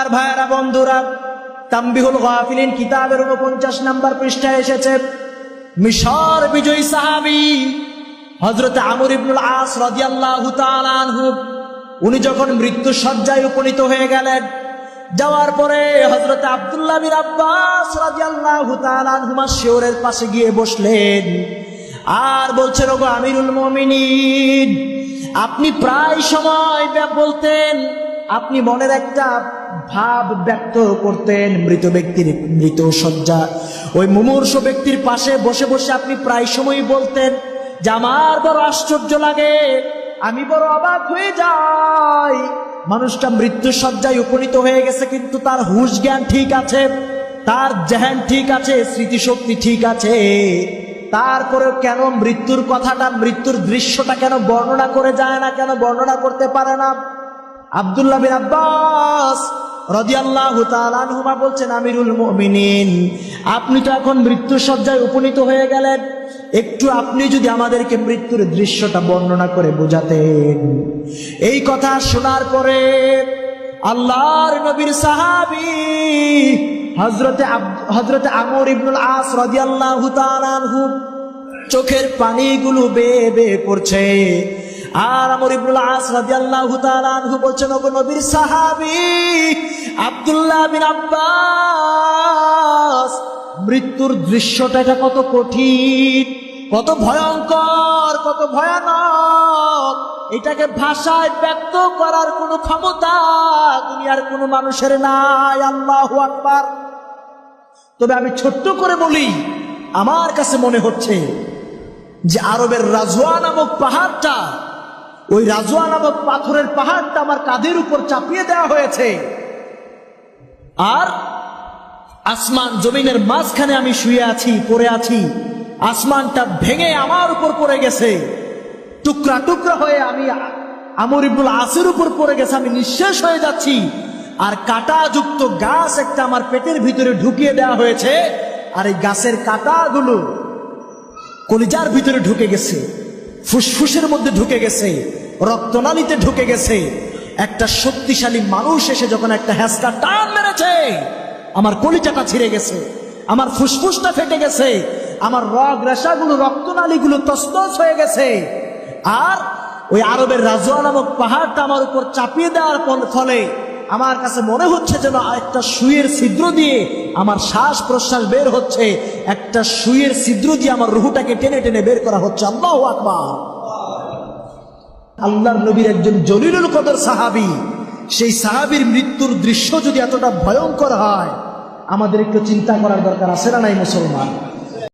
আর ভাইয়েরা, বন্ধুরা, তাম্বিহুল গাফিলিন কিতাবের উনপঞ্চাশ নাম্বার পৃষ্ঠায় এসেছে, মিশর বিজয়ী সাহাবি হজরত আমর ইবনুল আস রাদিয়াল্লাহু তাআলা আনহু, উনি যখন মৃত্যু সজ্জায় উপনীত হয়ে গেলেন, যাওয়ার পরে হজরত আব্দুল্লাহ বিন আব্বাস রাদিয়াল্লাহু তাআলা আনহুমা শিওরের পাশে গিয়ে বসলেন, আর বলছেন, ওগো আমিরুল মুমিনিন, আপনি প্রায় সময় বলতেন, আপনি মনের একটা ভাব ব্যক্ত করতেন মৃত ব্যক্তির মৃত শয্যা। ওই মুমূর্ষ ব্যক্তির পাশে বসে বসে আপনি প্রায় সময়ই বলতেন, যে আমার বড় আশ্চর্য লাগে, আমি বড় অবাক হয়ে যাই। মানুষটা মৃত্যু সজ্জায় উপনীত হয়ে গেছে, কিন্তু তার হুশ জ্ঞান ঠিক আছে, তার জেহান ঠিক আছে, স্মৃতিশক্তি ঠিক আছে। তারপরেও কেন মৃত্যুর কথাটা, মৃত্যুর দৃশ্যটা কেন বর্ণনা করে যায় না, কেন বর্ণনা করতে পারে না? আব্দুল্লাহ বিন আব্বাস রাদিয়াল্লাহু তাআলা আনহুমা বলছেন, আমিরুল মুমিনিন, আপনি তো এখন মৃত্যু সজ্জায় উপনীত হয়ে গেলেন। একটু আপনি যদি আমাদেরকে মৃত্যুর দৃশ্যটা বর্ণনা করে বোঝাতেন। এই কথা শোনার পরে আল্লাহর নবীর সাহাবী হজরতে হজরতে আমর ইবনুল আস রাদিয়াল্লাহু তাআলা আনহু চোখের পানিগুলো বেয়ে বেয়ে পড়ছে। আর বলছেন, ওগো নবীর বিন আব্বাস, মৃত্যুর দৃশ্যটা এটা কত কঠিন, কত ভয়ঙ্কর, কত ভয়ানক। এটাকে ভাষায় ব্যক্ত করার কোনো ক্ষমতা দুনিয়ার কোনো মানুষের নাই, আল্লাহ আকবার। তবে আমি ছোট্ট করে বলি, আমার কাছে মনে হচ্ছে যে আরবের রাজওয়া নামক পাহাড়টা ওই রাজওয়া নামক পাথরের পাহাড়টা আমার কাঁধের উপর চাপিয়ে দেওয়া হয়েছে। আর আসমান জমিনের মাঝখানে আমি শুয়ে আছি, পড়ে আছি। আসমানটা ভেঙে আমার উপর পড়ে গেছে। টুকরা টুকরা হয়ে আমি আমর ইবুল আসের উপর পড়ে গেছে, আমি নিঃশেষ হয়ে যাচ্ছি। আর কাঁটাযুক্ত গাছ একটা আমার পেটের ভিতরে ঢুকিয়ে দেওয়া হয়েছে, আর এই গাছের কাঁটাগুলো কলিজার ভিতরে ঢুকে গেছে, ফুসফুসের মধ্যে ঢুকে গেছে। রক্তনালীতে ঢুকে গেছে। একটা শক্তিশালী মানুষ এসে যখন একটা হ্যাসকা টান মেরেছে, আমার কলিজাটা ছিঁড়ে গেছে, আমার ফুসফুসটা ফেটে গেছে, আমার রগ রেশাগুলো, রক্তনালীগুলো তসতস হয়ে গেছে। আর ওই আরবের রাজোয়া নামক পাহাড়টা আমার উপর চাপিয়ে দেওয়ার ফল- আমার কাছে মনে হচ্ছে যেন একটা সুইয়ের ছিদ্র দিয়ে আমার শ্বাস প্রশ্বাস বের হচ্ছে। একটা সুইয়ের ছিদ্র দিয়ে আমার রুহুটাকে টেনে টেনে বের করা হচ্ছে। আল্লাহ আকবার। আল্লাহর নবীর একজন জলিলুল কদর সাহাবি, সেই সাহাবির মৃত্যুর দৃশ্য যদি এতটা ভয়ঙ্কর হয়, আমাদের একটু চিন্তা করার দরকার আছে না নাই মুসলমান?